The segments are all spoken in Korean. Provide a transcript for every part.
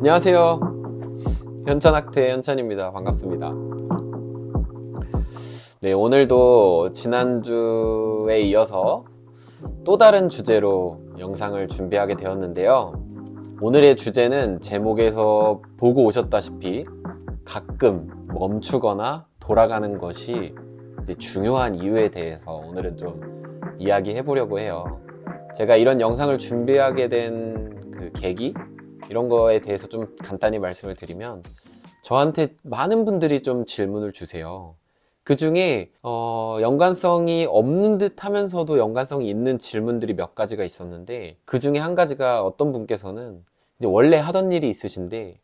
안녕하세요. 현천학태 현천입니다. 반갑습니다. 네, 오늘도 지난주에 이어서 또 다른 주제로 영상을 준비하게 되었는데요. 오늘의 주제는 제목에서 보고 오셨다시피 가끔 멈추거나 돌아가는 것이 이제 중요한 이유에 대해서 오늘은 좀 이야기해 보려고 해요. 제가 이런 영상을 준비하게 된 그 계기 이런 거에 대해서 좀 간단히 말씀을 드리면 저한테 많은 분들이 좀 질문을 주세요. 그 중에 어, 연관성이 없는 듯 하면서도 연관성이 있는 질문들이 몇 가지가 있었는데 그 중에 한 가지가 어떤 분께서는 이제 원래 하던 일이 있으신데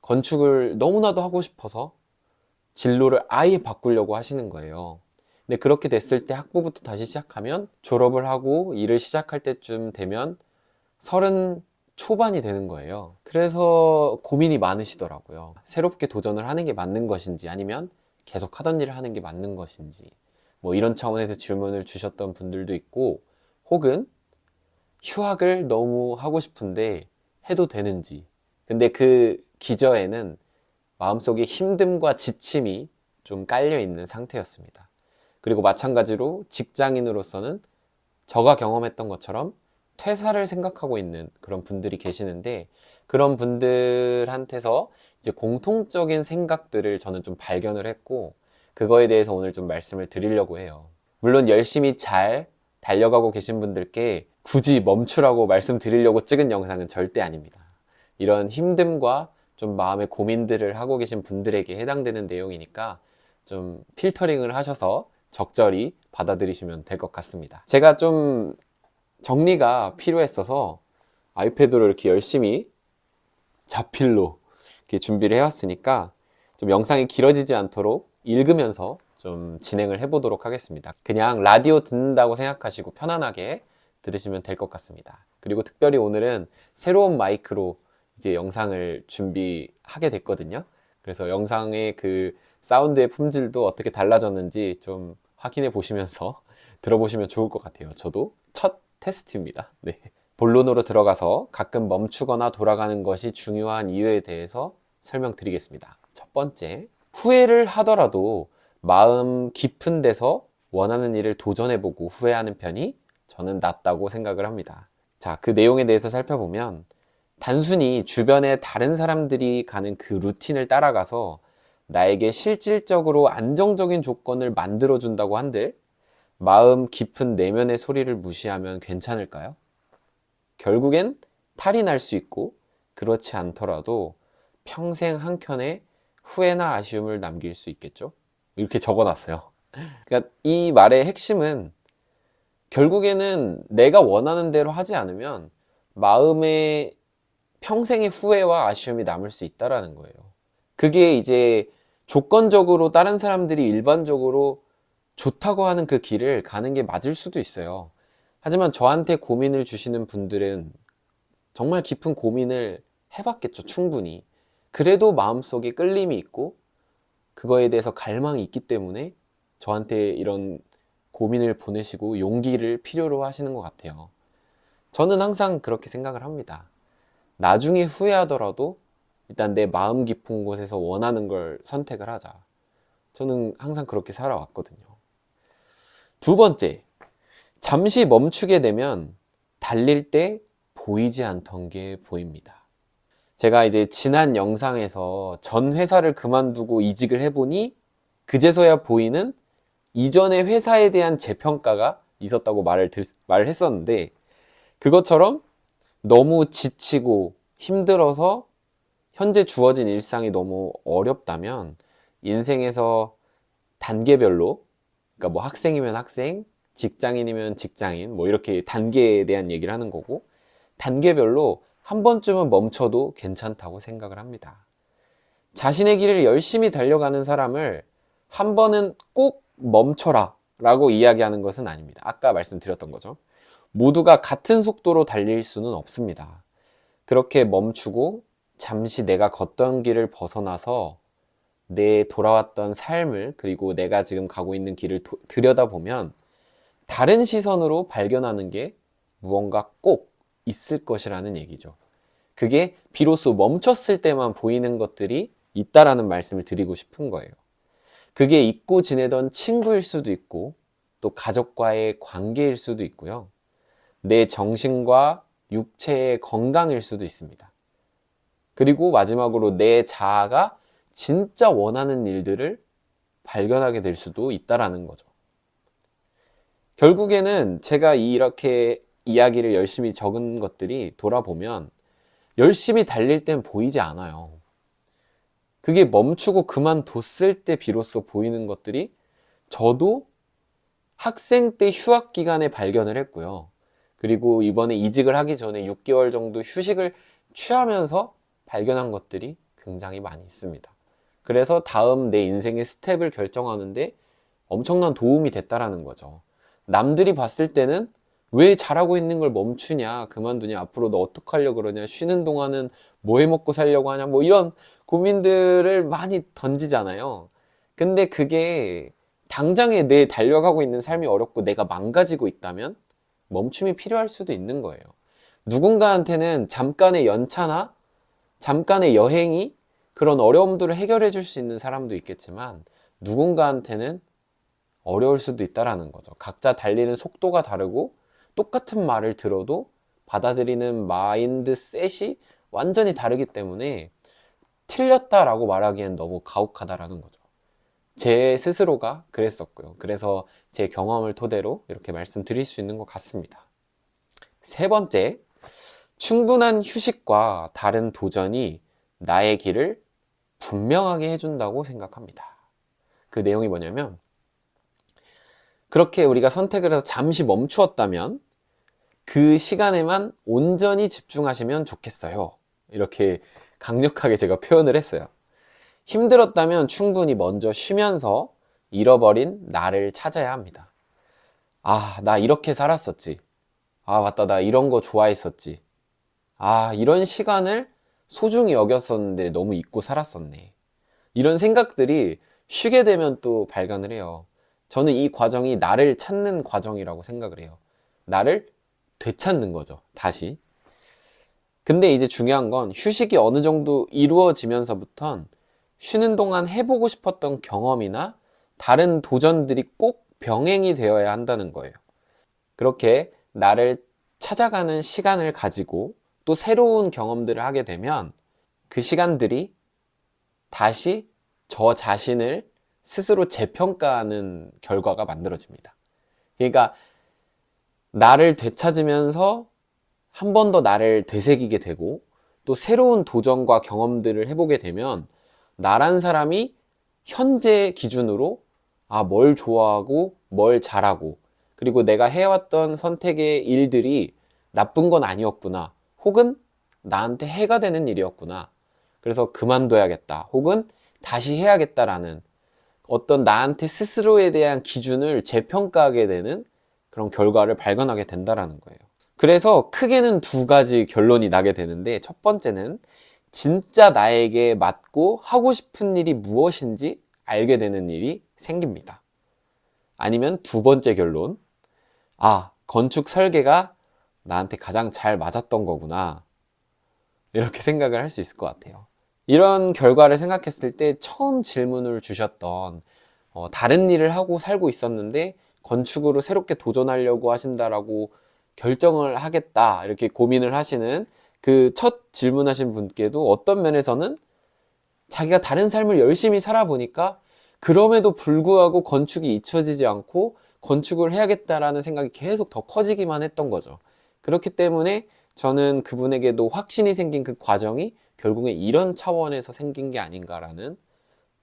건축을 너무나도 하고 싶어서 진로를 아예 바꾸려고 하시는 거예요. 근데 그렇게 됐을 때 학부부터 다시 시작하면 졸업을 하고 일을 시작할 때쯤 되면 서른 초반이 되는 거예요. 그래서 고민이 많으시더라고요. 새롭게 도전을 하는 게 맞는 것인지 아니면 계속 하던 일을 하는 게 맞는 것인지 뭐 이런 차원에서 질문을 주셨던 분들도 있고 혹은 휴학을 너무 하고 싶은데 해도 되는지 근데 그 기저에는 마음속에 힘듦과 지침이 좀 깔려 있는 상태였습니다. 그리고 마찬가지로 직장인으로서는 저가 경험했던 것처럼 퇴사를 생각하고 있는 그런 분들이 계시는데 그런 분들한테서 이제 공통적인 생각들을 저는 좀 발견을 했고 그거에 대해서 오늘 좀 말씀을 드리려고 해요. 물론 열심히 잘 달려가고 계신 분들께 굳이 멈추라고 말씀드리려고 찍은 영상은 절대 아닙니다. 이런 힘듦과 좀 마음의 고민들을 하고 계신 분들에게 해당되는 내용이니까 좀 필터링을 하셔서 적절히 받아들이시면 될 것 같습니다. 제가 좀 정리가 필요했어서 아이패드로 이렇게 열심히 자필로 이렇게 준비를 해왔으니까 좀 영상이 길어지지 않도록 읽으면서 좀 진행을 해보도록 하겠습니다. 그냥 라디오 듣는다고 생각하시고 편안하게 들으시면 될 것 같습니다. 그리고 특별히 오늘은 새로운 마이크로 이제 영상을 준비하게 됐거든요. 그래서 영상의 그 사운드의 품질도 어떻게 달라졌는지 좀 확인해 보시면서 들어보시면 좋을 것 같아요. 저도 첫 테스트입니다. 네. 본론으로 들어가서 가끔 멈추거나 돌아가는 것이 중요한 이유에 대해서 설명드리겠습니다. 첫 번째, 후회를 하더라도 마음 깊은 데서 원하는 일을 도전해보고 후회하는 편이 저는 낫다고 생각을 합니다. 자, 그 내용에 대해서 살펴보면 단순히 주변에 다른 사람들이 가는 그 루틴을 따라가서 나에게 실질적으로 안정적인 조건을 만들어준다고 한들 마음 깊은 내면의 소리를 무시하면 괜찮을까요? 결국엔 탈이 날 수 있고 그렇지 않더라도 평생 한켠에 후회나 아쉬움을 남길 수 있겠죠? 이렇게 적어 놨어요. 그러니까 이 말의 핵심은 결국에는 내가 원하는 대로 하지 않으면 마음에 평생의 후회와 아쉬움이 남을 수 있다라는 거예요. 그게 이제 조건적으로 다른 사람들이 일반적으로 좋다고 하는 그 길을 가는 게 맞을 수도 있어요. 하지만 저한테 고민을 주시는 분들은 정말 깊은 고민을 해봤겠죠, 충분히. 그래도 마음속에 끌림이 있고, 그거에 대해서 갈망이 있기 때문에 저한테 이런 고민을 보내시고 용기를 필요로 하시는 것 같아요. 저는 항상 그렇게 생각을 합니다. 나중에 후회하더라도 일단 내 마음 깊은 곳에서 원하는 걸 선택을 하자. 저는 항상 그렇게 살아왔거든요. 두 번째, 잠시 멈추게 되면 달릴 때 보이지 않던 게 보입니다. 제가 이제 지난 영상에서 전 회사를 그만두고 이직을 해보니 그제서야 보이는 이전의 회사에 대한 재평가가 있었다고 말을, 들, 말을 했었는데 그것처럼 너무 지치고 힘들어서 현재 주어진 일상이 너무 어렵다면 인생에서 단계별로 그러니까 뭐 학생이면 학생, 직장인이면 직장인 뭐 이렇게 단계에 대한 얘기를 하는 거고 단계별로 한 번쯤은 멈춰도 괜찮다고 생각을 합니다. 자신의 길을 열심히 달려가는 사람을 한 번은 꼭 멈춰라 라고 이야기하는 것은 아닙니다. 아까 말씀드렸던 거죠. 모두가 같은 속도로 달릴 수는 없습니다. 그렇게 멈추고 잠시 내가 걷던 길을 벗어나서 내 돌아왔던 삶을 그리고 내가 지금 가고 있는 길을 도, 들여다보면 다른 시선으로 발견하는 게 무언가 꼭 있을 것이라는 얘기죠. 그게 비로소 멈췄을 때만 보이는 것들이 있다라는 말씀을 드리고 싶은 거예요. 그게 잊고 지내던 친구일 수도 있고, 또 가족과의 관계일 수도 있고요. 내 정신과 육체의 건강일 수도 있습니다. 그리고 마지막으로 내 자아가 진짜 원하는 일들을 발견하게 될 수도 있다라는 거죠. 결국에는 제가 이렇게 이야기를 열심히 적은 것들이 돌아보면 열심히 달릴 땐 보이지 않아요. 그게 멈추고 그만뒀을 때 비로소 보이는 것들이 저도 학생 때 휴학 기간에 발견을 했고요. 그리고 이번에 이직을 하기 전에 6개월 정도 휴식을 취하면서 발견한 것들이 굉장히 많이 있습니다. 그래서 다음 내 인생의 스텝을 결정하는데 엄청난 도움이 됐다라는 거죠. 남들이 봤을 때는 왜 잘하고 있는 걸 멈추냐, 그만두냐, 앞으로 너 어떡하려고 그러냐, 쉬는 동안은 뭐 해 먹고 살려고 하냐, 뭐 이런 고민들을 많이 던지잖아요. 근데 그게 당장에 내 달려가고 있는 삶이 어렵고 내가 망가지고 있다면 멈춤이 필요할 수도 있는 거예요. 누군가한테는 잠깐의 연차나 잠깐의 여행이 그런 어려움들을 해결해 줄 수 있는 사람도 있겠지만 누군가한테는 어려울 수도 있다라는 거죠. 각자 달리는 속도가 다르고 똑같은 말을 들어도 받아들이는 마인드 셋이 완전히 다르기 때문에 틀렸다라고 말하기엔 너무 가혹하다라는 거죠. 제 스스로가 그랬었고요. 그래서 제 경험을 토대로 이렇게 말씀드릴 수 있는 것 같습니다. 세 번째, 충분한 휴식과 다른 도전이 나의 길을 분명하게 해준다고 생각합니다. 그 내용이 뭐냐면, 그렇게 우리가 선택을 해서 잠시 멈추었다면 그 시간에만 온전히 집중하시면 좋겠어요. 이렇게 강력하게 제가 표현을 했어요. 힘들었다면 충분히 먼저 쉬면서 잃어버린 나를 찾아야 합니다. 아, 나 이렇게 살았었지. 아, 맞다. 나 이런 거 좋아했었지. 아, 이런 시간을 소중히 여겼었는데 너무 잊고 살았었네. 이런 생각들이 쉬게 되면 또 발견을 해요. 저는 이 과정이 나를 찾는 과정이라고 생각을 해요. 나를 되찾는 거죠. 다시. 근데 이제 중요한 건 휴식이 어느 정도 이루어지면서부턴 쉬는 동안 해보고 싶었던 경험이나 다른 도전들이 꼭 병행이 되어야 한다는 거예요. 그렇게 나를 찾아가는 시간을 가지고 또 새로운 경험들을 하게 되면 그 시간들이 다시 저 자신을 스스로 재평가하는 결과가 만들어집니다. 그러니까 나를 되찾으면서 한 번 더 나를 되새기게 되고 또 새로운 도전과 경험들을 해보게 되면 나란 사람이 현재 기준으로 아, 뭘 좋아하고 뭘 잘하고 그리고 내가 해왔던 선택의 일들이 나쁜 건 아니었구나. 혹은 나한테 해가 되는 일이었구나. 그래서 그만둬야겠다. 혹은 다시 해야겠다라는 어떤 나한테 스스로에 대한 기준을 재평가하게 되는 그런 결과를 발견하게 된다라는 거예요. 그래서 크게는 두 가지 결론이 나게 되는데 첫 번째는 진짜 나에게 맞고 하고 싶은 일이 무엇인지 알게 되는 일이 생깁니다. 아니면 두 번째 결론. 아, 건축 설계가 나한테 가장 잘 맞았던 거구나. 이렇게 생각을 할 수 있을 것 같아요. 이런 결과를 생각했을 때 처음 질문을 주셨던 어, 다른 일을 하고 살고 있었는데 건축으로 새롭게 도전하려고 하신다라고 결정을 하겠다 이렇게 고민을 하시는 그 첫 질문하신 분께도 어떤 면에서는 자기가 다른 삶을 열심히 살아보니까 그럼에도 불구하고 건축이 잊혀지지 않고 건축을 해야겠다라는 생각이 계속 더 커지기만 했던 거죠. 그렇기 때문에 저는 그분에게도 확신이 생긴 그 과정이 결국에 이런 차원에서 생긴 게 아닌가라는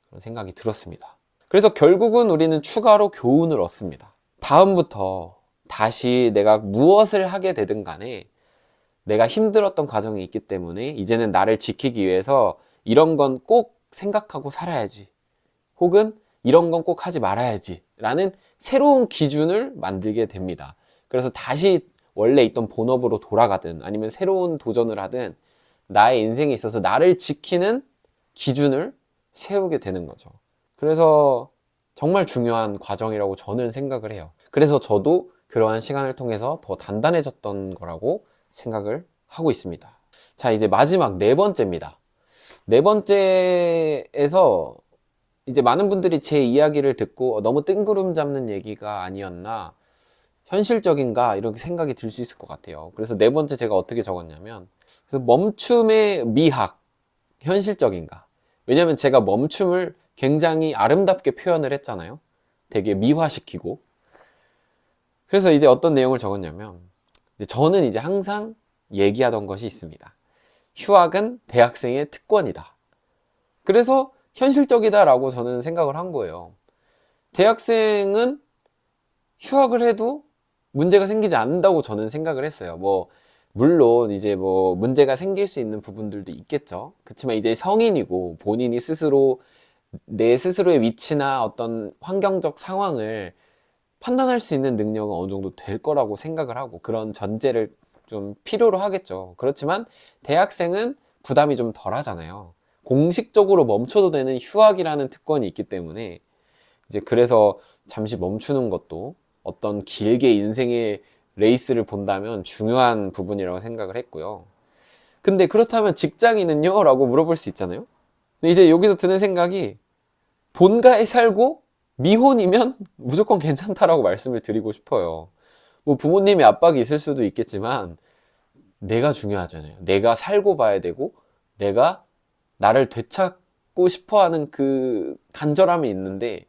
그런 생각이 들었습니다. 그래서 결국은 우리는 추가로 교훈을 얻습니다. 다음부터 다시 내가 무엇을 하게 되든 간에 내가 힘들었던 과정이 있기 때문에 이제는 나를 지키기 위해서 이런 건 꼭 생각하고 살아야지. 혹은 이런 건 꼭 하지 말아야지. 라는 새로운 기준을 만들게 됩니다. 그래서 다시 원래 있던 본업으로 돌아가든 아니면 새로운 도전을 하든 나의 인생에 있어서 나를 지키는 기준을 세우게 되는 거죠. 그래서 정말 중요한 과정이라고 저는 생각을 해요. 그래서 저도 그러한 시간을 통해서 더 단단해졌던 거라고 생각을 하고 있습니다. 자, 이제 마지막 네 번째입니다. 네 번째에서 이제 많은 분들이 제 이야기를 듣고 너무 뜬구름 잡는 얘기가 아니었나, 현실적인가, 이렇게 생각이 들 수 있을 것 같아요. 그래서 네 번째 제가 어떻게 적었냐면, 멈춤의 미학, 현실적인가. 왜냐면 제가 멈춤을 굉장히 아름답게 표현을 했잖아요. 되게 미화시키고. 그래서 이제 어떤 내용을 적었냐면, 이제 저는 이제 항상 얘기하던 것이 있습니다. 휴학은 대학생의 특권이다. 그래서 현실적이다라고 저는 생각을 한 거예요. 대학생은 휴학을 해도 문제가 생기지 않는다고 저는 생각을 했어요. 뭐, 물론 이제 뭐 문제가 생길 수 있는 부분들도 있겠죠. 그렇지만 이제 성인이고 본인이 스스로 내 스스로의 위치나 어떤 환경적 상황을 판단할 수 있는 능력은 어느 정도 될 거라고 생각을 하고 그런 전제를 좀 필요로 하겠죠. 그렇지만 대학생은 부담이 좀 덜 하잖아요. 공식적으로 멈춰도 되는 휴학이라는 특권이 있기 때문에 이제 그래서 잠시 멈추는 것도 어떤 길게 인생의 레이스를 본다면 중요한 부분이라고 생각을 했고요. 근데 그렇다면 직장인은요? 라고 물어볼 수 있잖아요. 근데 이제 여기서 드는 생각이 본가에 살고 미혼이면 무조건 괜찮다라고 말씀을 드리고 싶어요. 뭐 부모님의 압박이 있을 수도 있겠지만 내가 중요하잖아요. 내가 살고 봐야 되고 내가 나를 되찾고 싶어 하는 그 간절함이 있는데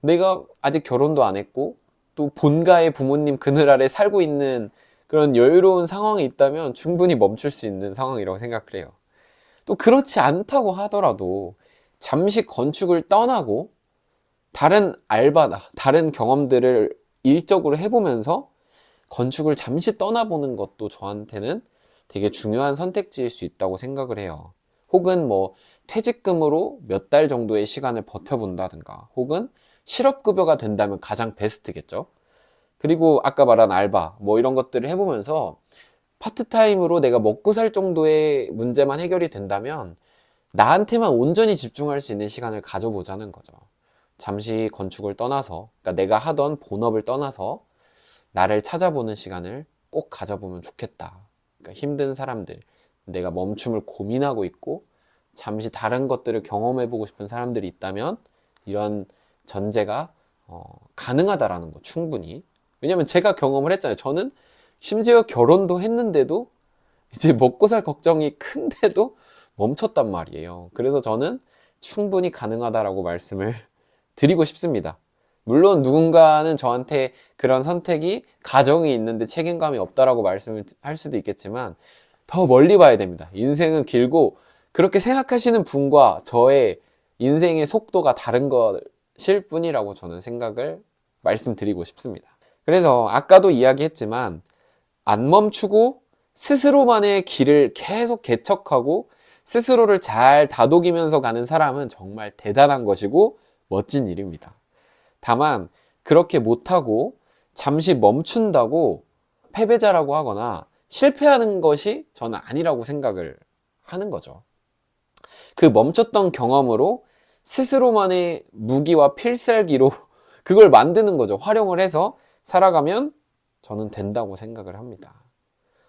내가 아직 결혼도 안 했고 또 본가의 부모님 그늘 아래 살고 있는 그런 여유로운 상황이 있다면 충분히 멈출 수 있는 상황이라고 생각을 해요. 또 그렇지 않다고 하더라도 잠시 건축을 떠나고 다른 알바나 다른 경험들을 일적으로 해보면서 건축을 잠시 떠나보는 것도 저한테는 되게 중요한 선택지일 수 있다고 생각을 해요. 혹은 뭐 퇴직금으로 몇 달 정도의 시간을 버텨본다든가 혹은 실업급여가 된다면 가장 베스트겠죠. 그리고 아까 말한 알바 뭐 이런 것들을 해보면서 파트타임으로 내가 먹고 살 정도의 문제만 해결이 된다면 나한테만 온전히 집중할 수 있는 시간을 가져보자는 거죠. 잠시 건축을 떠나서, 그러니까 내가 하던 본업을 떠나서 나를 찾아보는 시간을 꼭 가져보면 좋겠다. 그러니까 힘든 사람들, 내가 멈춤을 고민하고 있고 잠시 다른 것들을 경험해보고 싶은 사람들이 있다면 이런 전제가 어, 가능하다라는 거 충분히. 왜냐면 제가 경험을 했잖아요. 저는 심지어 결혼도 했는데도 이제 먹고 살 걱정이 큰데도 멈췄단 말이에요. 그래서 저는 충분히 가능하다라고 말씀을 드리고 싶습니다. 물론 누군가는 저한테 그런 선택이 가정이 있는데 책임감이 없다라고 말씀을 할 수도 있겠지만 더 멀리 봐야 됩니다. 인생은 길고 그렇게 생각하시는 분과 저의 인생의 속도가 다른 것 일 뿐이라고 저는 생각을 말씀드리고 싶습니다. 그래서 아까도 이야기했지만 안 멈추고 스스로만의 길을 계속 개척하고 스스로를 잘 다독이면서 가는 사람은 정말 대단한 것이고 멋진 일입니다. 다만 그렇게 못하고 잠시 멈춘다고 패배자라고 하거나 실패하는 것이 저는 아니라고 생각을 하는 거죠. 그 멈췄던 경험으로 스스로만의 무기와 필살기로 그걸 만드는 거죠. 활용을 해서 살아가면 저는 된다고 생각을 합니다.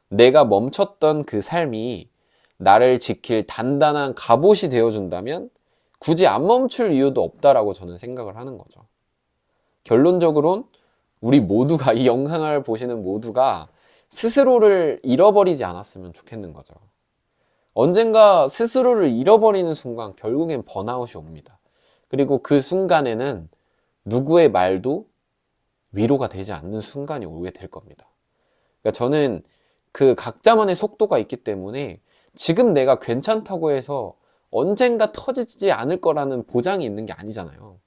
내가 멈췄던 그 삶이 나를 지킬 단단한 갑옷이 되어준다면 굳이 안 멈출 이유도 없다라고 저는 생각을 하는 거죠. 결론적으로는 우리 모두가 이 영상을 보시는 모두가 스스로를 잃어버리지 않았으면 좋겠는 거죠. 언젠가 스스로를 잃어버리는 순간 결국엔 번아웃이 옵니다. 그리고 그 순간에는 누구의 말도 위로가 되지 않는 순간이 오게 될 겁니다. 그러니까 저는 그 각자만의 속도가 있기 때문에 지금 내가 괜찮다고 해서 언젠가 터지지 않을 거라는 보장이 있는 게 아니잖아요.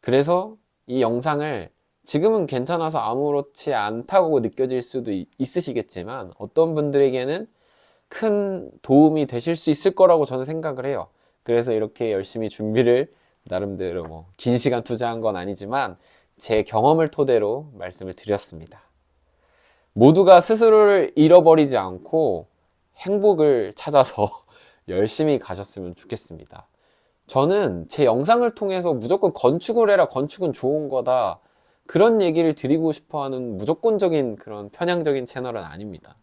그래서 이 영상을 지금은 괜찮아서 아무렇지 않다고 느껴질 수도 있으시겠지만 어떤 분들에게는 큰 도움이 되실 수 있을 거라고 저는 생각을 해요. 그래서 이렇게 열심히 준비를 나름대로 뭐 긴 시간 투자한 건 아니지만 제 경험을 토대로 말씀을 드렸습니다. 모두가 스스로를 잃어버리지 않고 행복을 찾아서 열심히 가셨으면 좋겠습니다. 저는 제 영상을 통해서 무조건 건축을 해라, 건축은 좋은 거다. 그런 얘기를 드리고 싶어 하는 무조건적인 그런 편향적인 채널은 아닙니다.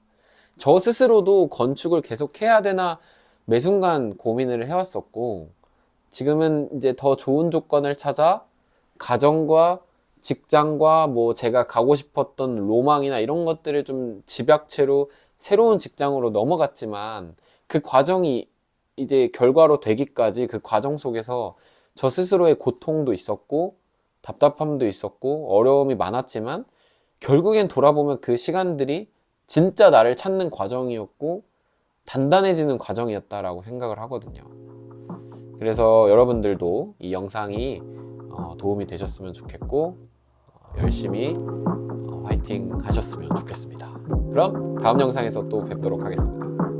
저 스스로도 건축을 계속 해야 되나 매 순간 고민을 해왔었고 지금은 이제 더 좋은 조건을 찾아 가정과 직장과 뭐 제가 가고 싶었던 로망이나 이런 것들을 좀 집약체로 새로운 직장으로 넘어갔지만 그 과정이 이제 결과로 되기까지 그 과정 속에서 저 스스로의 고통도 있었고 답답함도 있었고 어려움이 많았지만 결국엔 돌아보면 그 시간들이 진짜 나를 찾는 과정이었고 단단해지는 과정이었다라고 생각을 하거든요. 그래서 여러분들도 이 영상이 어, 도움이 되셨으면 좋겠고 어, 열심히 어, 화이팅 하셨으면 좋겠습니다. 그럼 다음 영상에서 또 뵙도록 하겠습니다.